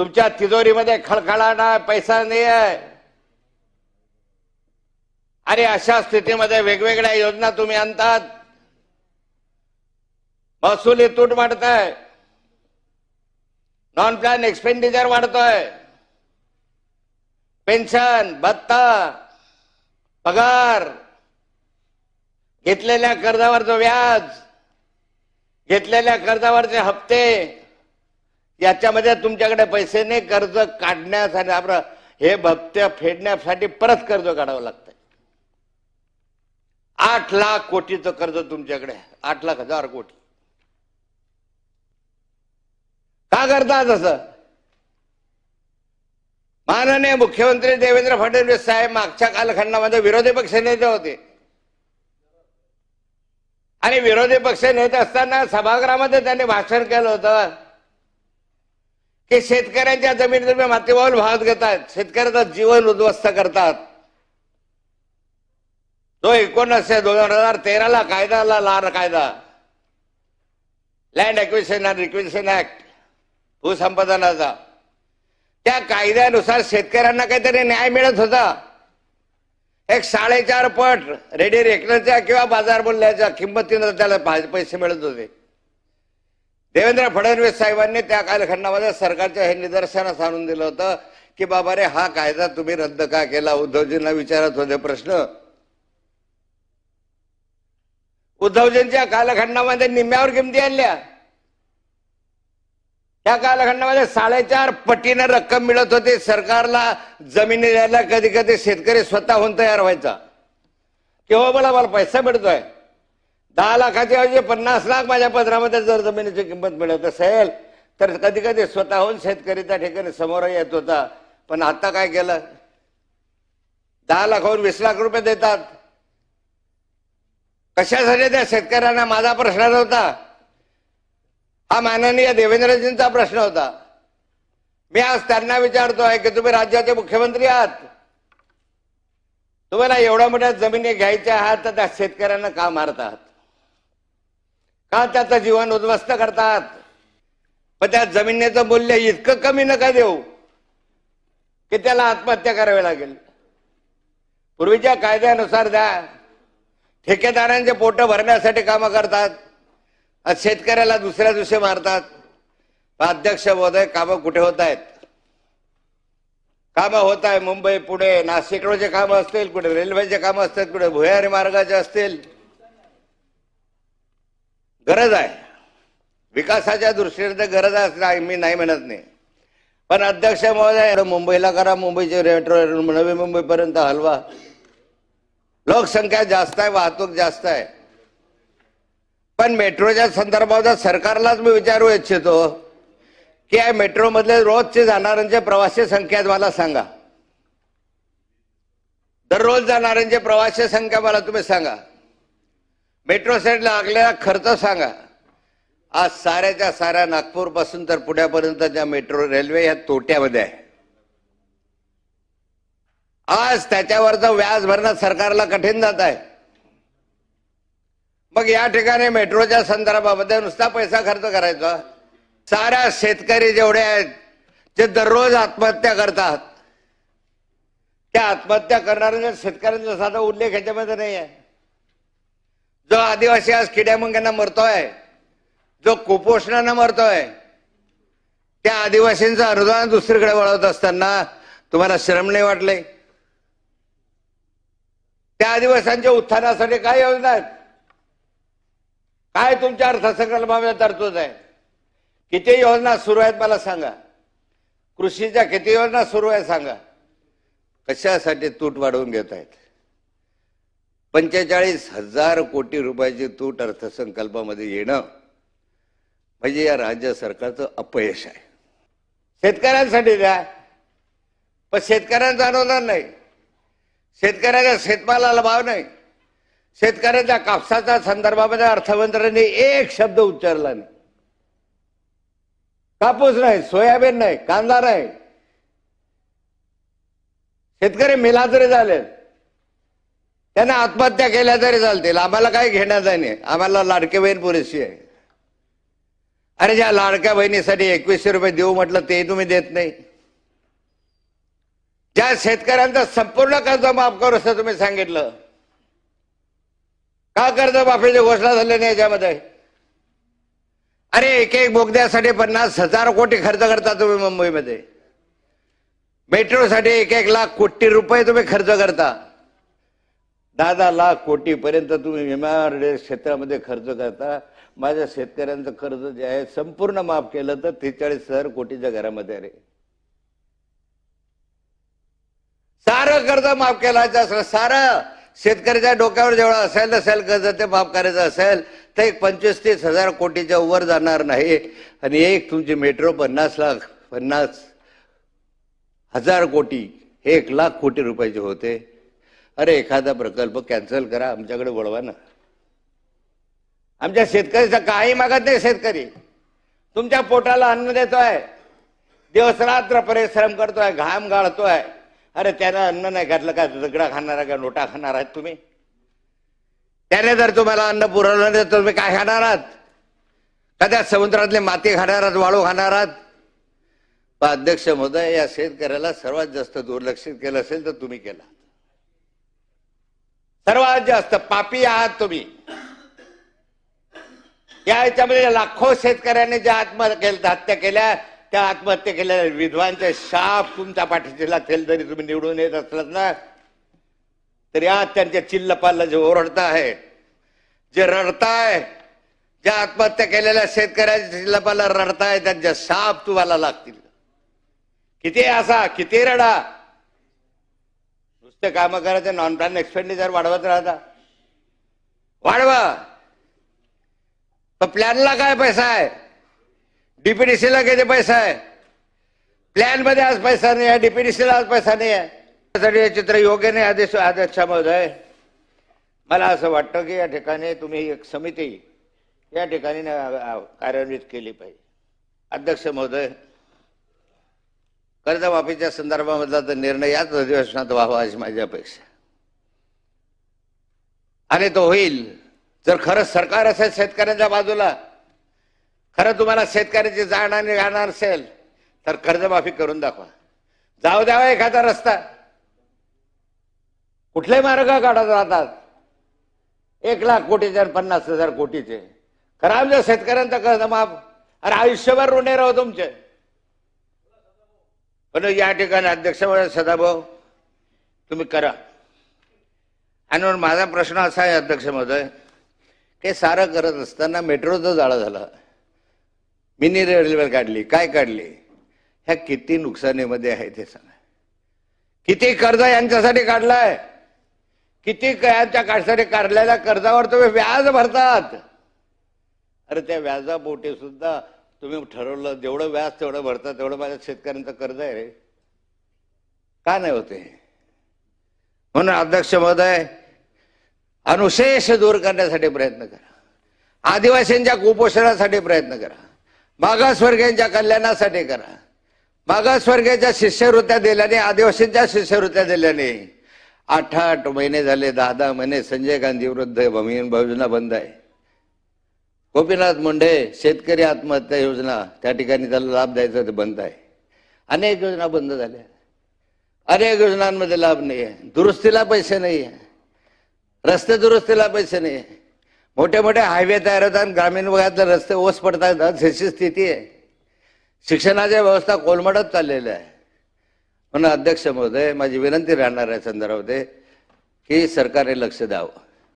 तुमच्या तिजोरीमध्ये आहे पैसा नाही आहे अरे अशा स्थितीमध्ये वेगवेगळ्या योजना तुम्ही आणतात. महसुली तूट वाढताय. नॉन प्लॅन एक्सपेंडिचर वाढतोय. पेन्शन भत्ता पगार. घेतलेल्या कर्जावरचं व्याज घेतलेल्या कर्जावरचे हप्ते. याच्यामध्ये तुमच्याकडे पैसे नाही कर्ज काढण्यासाठी आपलं हे हप्ते फेडण्यासाठी परत कर्ज काढावं लागतंय. आठ लाख कोटीचं कर्ज तुमच्याकडे आठ लाख हजार कोटी. का करता तसं? माननीय मुख्यमंत्री देवेंद्र फडणवीस साहेब मागच्या कालखंडामध्ये विरोधी पक्ष नेते होते. आणि विरोधी पक्ष नेते असताना सभागृहामध्ये त्यांनी भाषण केलं होतं. ते शेतकऱ्यांच्या जमीन तुम्ही मातीबाऊल भावात घेतात. शेतकऱ्याचं जीवन उद्ध्वस्त करतात. जो एकोणीसशे दोन हजार तेराला कायदा आला लाल कायदा. Land acquisition and requisition act भूसंपादनाचा. त्या कायद्यानुसार शेतकऱ्यांना काहीतरी न्याय मिळत होता. एक साडेचार पट रेडी रेकनरच्या किंवा बाजार मूल्याच्या किंमतीनं त्याला पा- पैसे मिळत होते. देवेंद्र फडणवीस साहेबांनी त्या कालखंडामध्ये सरकारच्या हे निदर्शनास आणून दिलं होतं की बाबा रे हा कायदा तुम्ही रद्द का केला? उद्धवजींना विचारत होते प्रश्न. उद्धवजींच्या कालखंडामध्ये निम्म्यावर किमती आणल्या. त्या कालखंडामध्ये साडेचार पटीनं रक्कम मिळत होती. सरकारला जमिनी द्यायला कधी कधी शेतकरी स्वतःहून तयार व्हायचा. किंवा मला हो, मला पैसा मिळतोय. दहा लाखाच्या ऐवजी पन्नास लाख माझ्या पदरामध्ये जर जमिनीची किंमत मिळत असेल तर कधी कधी स्वतःहून शेतकरी त्या ठिकाणी समोर येत होता. पण आता काय केलं? दहा लाखाहून वीस लाख रुपये देतात. कशासाठी त्या शेतकऱ्यांना माझा प्रश्न नव्हता? हा माननीय देवेंद्रजींचा प्रश्न होता. मी आज त्यांना विचारतो आहे की तुम्ही राज्याचे मुख्यमंत्री आहात. तुम्हाला एवढ्या मोठ्या जमिनी घ्यायच्या आहात तर त्या शेतकऱ्यांना का मारतात का त्याचं जीवन उद्ध्वस्त करतात? पण त्या जमिनीचं मूल्य इतकं कमी नका देऊ की त्याला आत्महत्या करावी लागेल. पूर्वीच्या कायद्यानुसार द्या ठेकेदारांचे पोट भरण्यासाठी कामं करतात आज शेतकऱ्याला दुसऱ्या दिवशी मारतात. अध्यक्ष महोदय कामं कुठे होत आहेत? कामं होत आहे मुंबई पुणे नाशिक रोडचे कामं असतील कुठे रेल्वेचे कामं असतील कुठे भुयारी मार्गाचे असतील गरज आहे. विकासाच्या दृष्टीने तर गरज आहे मी नाही म्हणत नाही. पण अध्यक्ष महोदय मुंबईला करा मुंबईचे मेट्रो नवी मुंबईपर्यंत हलवा. लोकसंख्या जास्त आहे वाहतूक जास्त आहे. पण मेट्रोच्या संदर्भात सरकारलाच मी विचारू इच्छितो की या मेट्रोमधले रोजचे जाणाऱ्यांचे प्रवासी संख्या मला सांगा. दररोज जाणाऱ्यांचे प्रवासी संख्या मला तुम्ही सांगा. मेट्रो सेटला लागलेला खर्च सांगा. आज साऱ्याच्या साऱ्या नागपूरपासून तर तर पुण्यापर्यंतच्या मेट्रो रेल्वे ह्या तोट्यामध्ये आहे. आज त्याच्यावरचं व्याज भरणं सरकारला कठीण जात आहे. मग या ठिकाणी मेट्रोच्या संदर्भामध्ये नुसता पैसा खर्च करायचा. साऱ्या शेतकरी जेवढे आहेत जे दररोज आत्महत्या करतात त्या आत्महत्या करणाऱ्या शेतकऱ्यांचा साधा उल्लेख ह्याच्यामध्ये नाही आहे. जो आदिवासी आज किड्यामुंग्यांना मरतोय जो कुपोषणानं मरतोय त्या आदिवासींचं अनुदान दुसरीकडे वळवत असताना तुम्हाला श्रम नाही वाटले? त्या आदिवासांच्या उत्थानासाठी काय योजना आहेत? काय तुमच्या अर्थसंकल्पामध्ये तरतूद आहे? किती योजना सुरू आहेत मला सांगा. कृषीच्या किती योजना सुरू आहे सांगा. कशासाठी तूट वाढवून घेत आहेत पंचेचाळीस हजार कोटी रुपयाची तूट अर्थसंकल्पामध्ये येणं म्हणजे या राज्य सरकारचं अपयश आहे. शेतकऱ्यांसाठी द्या पण शेतकऱ्यांचं अनुदान नाही. शेतकऱ्याच्या शेतमालाला भाव नाही. शेतकऱ्याच्या कापसाच्या संदर्भामध्ये अर्थमंत्र्यांनी एक शब्द उच्चारला नाही. कापूस नाही सोयाबीन नाही कांदा नाही. शेतकरी मिला तरी त्यांना आत्महत्या केल्या तरी चालतील. आम्हाला काही घेण्याचं नाही. आम्हाला लाडक्या बहीण पुरेशी आहे. अरे ज्या लाडक्या बहिणीसाठी एकवीसशे रुपये देऊ म्हटलं ते तुम्ही देत नाही. ज्या शेतकऱ्यांचा संपूर्ण कर्ज माफ करू असं तुम्ही सांगितलं. का कर्ज माफीची घोषणा झाली नाही याच्यामध्ये? अरे एक एक बोगद्यासाठी पन्नास हजार कोटी खर्च करता तुम्ही मुंबईमध्ये. मेट्रोसाठी एक एक लाख कोटी रुपये तुम्ही खर्च करता. दहा दहा लाख कोटीपर्यंत तुम्ही विमा क्षेत्रामध्ये खर्च करता. माझ्या शेतकऱ्यांचं कर्ज जे आहे संपूर्ण माफ केलं तर त्रेचाळीस हजार कोटीच्या घरामध्ये अरे सारं कर्ज माफ केलायचं असलं सारं. शेतकऱ्याच्या डोक्यावर जेवढं असेल असेल कर्ज ते माफ करायचं असेल तर एक पंचवीस तीस हजार कोटीच्या वर जाणार नाही. आणि एक तुमची मेट्रो पन्नास लाख पन्नास हजार कोटी हे एक लाख कोटी रुपयाचे होते. अरे एखादा प्रकल्प कॅन्सल करा आमच्याकडे वळवा ना. आमच्या शेतकऱ्याचा काही मागत नाही शेतकरी. तुमच्या पोटाला अन्न देतोय. दिवसरात्र परिश्रम करतोय घाम गाळतोय. अरे त्यानं अन्न नाही घातलं का? दगडा खाणार का नोटा खाणार आहात तुम्ही? त्याने जर तुम्हाला अन्न पुरवलं नाही तर तुम्ही काय खाणार आहात? का त्या समुद्रातले माती खाणार आहात वाळू खाणार आहात? अध्यक्ष महोदय या शेतकऱ्याला सर्वात जास्त दुर्लक्षित केलं असेल तर तुम्ही केला. सर्वात जास्त पापी आहात तुम्ही. या याच्यामध्ये लाखो शेतकऱ्यांनी ज्या आत्महत्या केल्या हत्या केल्या त्या आत्महत्या केलेल्या विधवांचे शाप तुमच्या पाठीशी लागतील जरी तुम्ही निवडून येत असलात ना तरी आज त्यांच्या चिल्लपाला जे ओरडता आहे जे रडताय ज्या आत्महत्या केलेल्या शेतकऱ्याच्या चिल्लपाला रडताय त्यांच्या शाप तुम्हाला लागतील. किती असा किती रडा. काम करायचं नॉन प्लॅन एक्सपेंडिचर वाढवत राहता. वाढवा. पण प्लॅनला काय पैसा आहे? डीपीडीसीला किती पैसा आहे? प्लॅनमध्ये आज पैसा नाही आहे डीपीडीसीला आज पैसा नाही आहे. त्यासाठी हे चित्र योग्य नाही आदेश अध्यक्षा महोदय मला असं वाटतं की या ठिकाणी तुम्ही एक समिती या ठिकाणी कार्यान्वित केली पाहिजे. अध्यक्ष महोदय कर्जमाफीच्या संदर्भामधला तर निर्णय याच अधिवेशनात व्हावा अशी माझी अपेक्षा आणि तो होईल. जर खरंच सरकार असेल शेतकऱ्यांच्या बाजूला खरं तुम्हाला शेतकऱ्याची जाण आणि गाणार असेल तर कर्जमाफी करून दाखवा. जाऊ द्यावा हो एखादा रस्ता. कुठले मार्ग काढत राहतात? एक लाख कोटीचे पन्नास हजार कोटीचे. खरं आमच्या शेतकऱ्यांचा कर्जमाफ. अरे आयुष्यभर ऋणे राहू तुमचे. पण या ठिकाणी अध्यक्ष सदाभाऊ तुम्ही करा. आणि म्हणून माझा प्रश्न असा आहे अध्यक्ष महोदय हे सारं करत असताना मेट्रोचं जाळं झालं. मिनी रेल्वे काढली काय काढली? ह्या किती नुकसानीमध्ये आहे ते सांगा. किती कर्ज यांच्यासाठी काढलाय? किती यांच्या काढसाठी काढलेल्या कर्जावर तुम्ही व्याज भरतात? अरे त्या व्याजापोटी सुद्धा तुम्ही ठरवलं जेवढं व्याज तेवढं भरता तेवढं माझ्या शेतकऱ्यांचं कर्ज आहे रे. का नाही होते म्हणून अध्यक्ष महोदय अनुशेष दूर करण्यासाठी प्रयत्न करा. आदिवासींच्या कुपोषणासाठी प्रयत्न करा. मागासवर्गीयांच्या कल्याणासाठी करा. मागासवर्गीयांच्या शिष्यवृत्त्या दिल्याने आदिवासींच्या शिष्यवृत्त्या दिल्याने आठ आठ महिने झाले दहा दहा महिने संजय गांधी वृद्ध भूमिहीन योजना बंद आहे. गोपीनाथ मुंडे शेतकरी आत्महत्या योजना त्या ठिकाणी त्याला लाभ द्यायचा ते बंद आहे. अनेक योजना बंद झाल्या. अनेक योजनांमध्ये लाभ नाही आहे दुरुस्तीला पैसे नाही आहे रस्ते दुरुस्तीला पैसे नाही आहे मोठे मोठे हायवे तयार होतात ग्रामीण भागातले रस्ते ओस पडतात अशी स्थिती आहे. शिक्षणाच्या व्यवस्था कोलमडत चाललेल्या आहे. म्हणून अध्यक्ष महोदय माझी विनंती राहणार आहे संदर्भामध्ये की सरकारने लक्ष द्यावं.